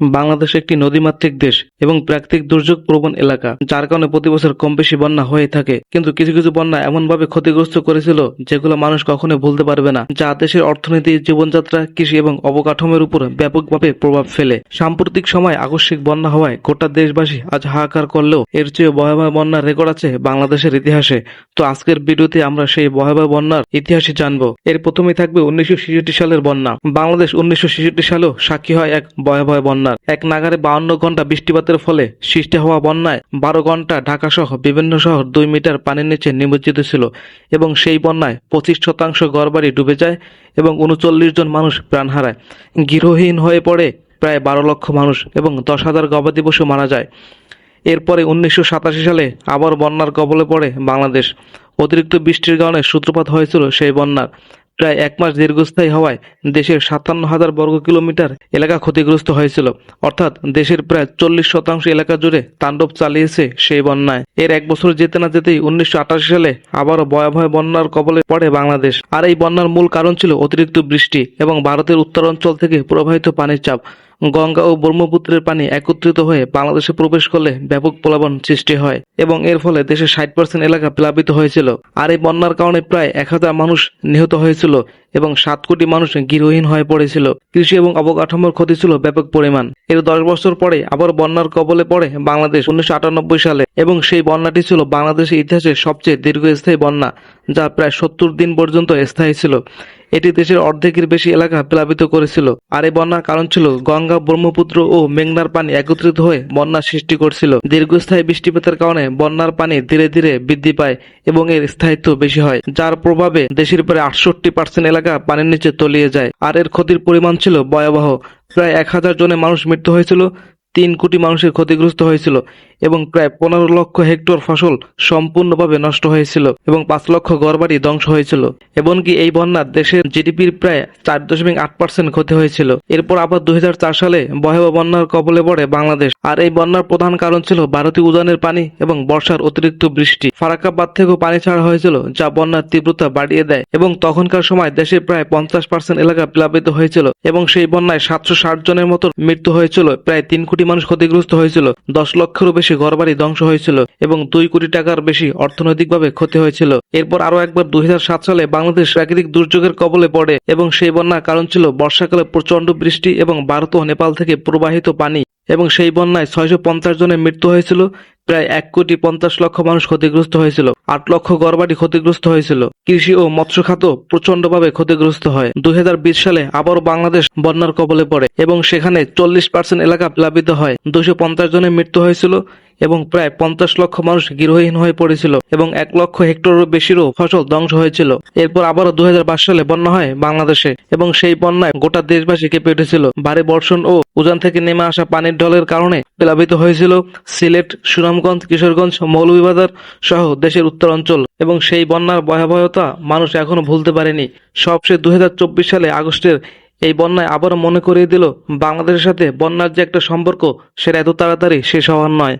বাংলাদেশ একটি নদীমাতৃক দেশ এবং প্রাকৃতিক দুর্যোগ প্রবণ এলাকা, যার কারণে প্রতি বছর কম বেশি বন্যা হয়ে থাকে। কিন্তু কিছু কিছু বন্যা এমনভাবে ক্ষতিগ্রস্ত করেছিল যেগুলো মানুষ কখনো ভুলতে পারবে না, যা দেশের অর্থনীতি, জীবনযাত্রা, কৃষি এবং অবকাঠামোর উপর ব্যাপকভাবে প্রভাব ফেলে। সাম্প্রতিক সময় আকস্মিক বন্যা হওয়ায় গোটা দেশবাসী আজ হাহাকার করলেও এর চেয়ে ভয়াবহ বন্যার রেকর্ড আছে বাংলাদেশের ইতিহাসে। তো আজকের ভিডিওতে আমরা সেই ভয়াবহ বন্যার ইতিহাসই জানব। এর প্রথমেই থাকবে উনিশশো সালের বন্যা। বাংলাদেশ উনিশশো সালেও সাক্ষী হয় এক ভয়াবহ বন্যার এক নাগারে বাউন্ন ঘণ্টা বৃষ্টিপাতের ফলে সৃষ্টি হওয়া বন্যায় বারো ঘণ্টা ঢাকা সহ বিভিন্ন শহর দুই মিটার পানির নিচে নিমজ্জিত ছিল এবং সেই বন্যায় পঁচিশ শতাংশ ঘরবাড়ি ডুবে যায় এবং উনচল্লিশ জন মানুষ প্রাণ হারায়। গৃহহীন হয়ে পড়ে প্রায় বারো লক্ষ মানুষ এবং দশ হাজার গবাদি পশু মারা যায়। এরপরে উনিশশো সাতাশি সালে আবার বন্যার কবলে পড়ে বাংলাদেশ। অতিরিক্ত বৃষ্টির কারণে সূত্রপাত হয়েছিল সেই বন্যার। প্রায় এক মাস দীর্ঘস্থায়ী হওয়ায় দেশের সাতান্ন হাজার বর্গ কিলোমিটার এলাকা ক্ষতিগ্রস্ত হয়েছিল। অর্থাৎ দেশের প্রায় চল্লিশ শতাংশ এলাকা জুড়ে তাণ্ডব চালিয়েছে সেই বন্যায়। এর এক বছর যেতে না যেতেই উনিশশো আটাশি সালে আবারও ভয়াবহ বন্যার কবলে পড়ে বাংলাদেশ। আর এই বন্যার মূল কারণ ছিল অতিরিক্ত বৃষ্টি এবং ভারতের উত্তরাঞ্চল থেকে প্রবাহিত পানির চাপ। গঙ্গা ও ব্রহ্মপুত্রের পানি একত্রিত হয়ে বাংলাদেশে প্রবেশ করলে ব্যাপক প্লাবন সৃষ্টি হয় এবং এর ফলে দেশের ষাট পার্সেন্ট এলাকা প্লাবিত হয়েছিল। আর এই বন্যার কারণে প্রায় এক হাজার মানুষ নিহত হয়েছিল এবং সাত কোটি মানুষ গৃহহীন হয়ে পড়েছিল। কৃষি এবং অবকাঠামোর ক্ষতি ছিল ব্যাপক পরিমাণ। এর দশ বছর পরে আবার বন্যার কবলে পড়ে বাংলাদেশ উনিশশো আটানব্বই সালে এবং সেই বন্যাটি ছিল বাংলাদেশের ইতিহাসের সবচেয়ে দীর্ঘস্থায়ী বন্যা, যা প্রায় সত্তর দিন পর্যন্ত স্থায়ী ছিল। এটি দেশের অর্ধেকের বেশি এলাকা প্লাবিত করেছিল। আর এই বন্যার কারণ ছিল গঙ্গা, ব্রহ্মপুত্র ও মেঘনার পানি একত্রিত হয়ে বন্যা সৃষ্টি করছিল। দীর্ঘস্থায়ী বৃষ্টিপাতের কারণে বন্যার পানি ধীরে ধীরে বৃদ্ধি পায় এবং এর স্থায়িত্ব বেশি হয়, যার প্রভাবে দেশের প্রায় আটষট্টি পার্সেন্ট এলাকা পানির নিচে তলিয়ে যায়। আর এর ক্ষতির পরিমাণ ছিল ভয়াবহ। প্রায় এক হাজার জনের মানুষ মৃত্যু হয়েছিল। তিন কোটি মানুষের ক্ষতিগ্রস্ত হয়েছিল এবং প্রায় পনেরো লক্ষ হেক্টর ফসল সম্পূর্ণভাবে নষ্ট হয়েছিল এবং পাঁচ লক্ষ ঘরবাড়ি ধ্বংস হয়েছিল। এমনকি এই বন্যার দেশের জিডিপির প্রায় চার দশমিক আট পার্সেন্ট ক্ষতি হয়েছিল। এরপর আবার দু হাজার চার সালে ভয়াবহ বন্যার কবলে পড়ে বাংলাদেশ। আর এই বন্যার প্রধান কারণ ছিল ভারতীয় উজানের পানি এবং বর্ষার অতিরিক্ত বৃষ্টি। ফারাক্কা বাঁধ থেকেও পানি ছাড়া হয়েছিল, যা বন্যার তীব্রতা বাড়িয়ে দেয় এবং তখনকার সময় দেশে প্রায় পঞ্চাশ পার্সেন্ট এলাকা প্লাবিত হয়েছিল এবং সেই বন্যায় সাতশো ষাট জনের মতো মৃত্যু হয়েছিল, প্রায় তিন কোটি মানুষ ক্ষতিগ্রস্ত হয়েছিল। দশ লক্ষেরও বেশি ঘরবাড়ি ধ্বংস হয়েছিল এবং দুই কোটি টাকার বেশি অর্থনৈতিকভাবে ক্ষতি হয়েছিল। এরপর আরও একবার দুই হাজার সাত সালে বাংলাদেশ প্রাকৃতিক দুর্যোগের কবলে পড়ে এবং সেই বন্যার কারণ ছিল বর্ষাকালে প্রচণ্ড বৃষ্টি এবং ভারত ও নেপাল থেকে প্রবাহিত পানি। এবং সেই বন্যায় ছয়শো পঞ্চাশ জনের মৃত্যু হয়েছিল, প্রায় এক কোটি পঞ্চাশ লক্ষ মানুষ ক্ষতিগ্রস্ত হয়েছিল, আট লক্ষ গড়বাড়ি ক্ষতিগ্রস্ত হয়েছিল। কৃষি ও মৎস্য খাত প্রচন্ডভাবে ক্ষতিগ্রস্ত হয়। দুই হাজার বিশ সালে আবারও বাংলাদেশ বন্যার কবলে পড়ে এবং সেখানে চল্লিশ পার্সেন্ট এলাকা প্লাবিত হয়। দুশো পঞ্চাশ জনের মৃত্যু হয়েছিল এবং প্রায় পঞ্চাশ লক্ষ মানুষ গৃহহীন হয়ে পড়েছিল এবং এক লক্ষ হেক্টরেরও বেশিরও ফসল ধ্বংস হয়েছিল। এরপর আবারও দুই সালে বন্যা হয় বাংলাদেশে এবং সেই বন্যায় গোটা দেশবাসী কেঁপে উঠেছিল। ভারী বর্ষণ ও উজান থেকে নেমে আসা পানির ঢলের কারণে প্লাবিত হয়েছিল সিলেট, সুনামগঞ্জ, কিশোরগঞ্জ, মৌলভীবাজার সহ দেশের উত্তরাঞ্চল এবং সেই বন্যার ভয়াবহতা মানুষ এখনও ভুলতে পারেনি। সবশেষ দুই হাজার চব্বিশ সালে আগস্টের এই বন্যায় আবারও মনে করিয়ে দিল বাংলাদেশের সাথে বন্যার যে একটা সম্পর্ক, সেটা এত তাড়াতাড়ি শেষ হওয়ার নয়।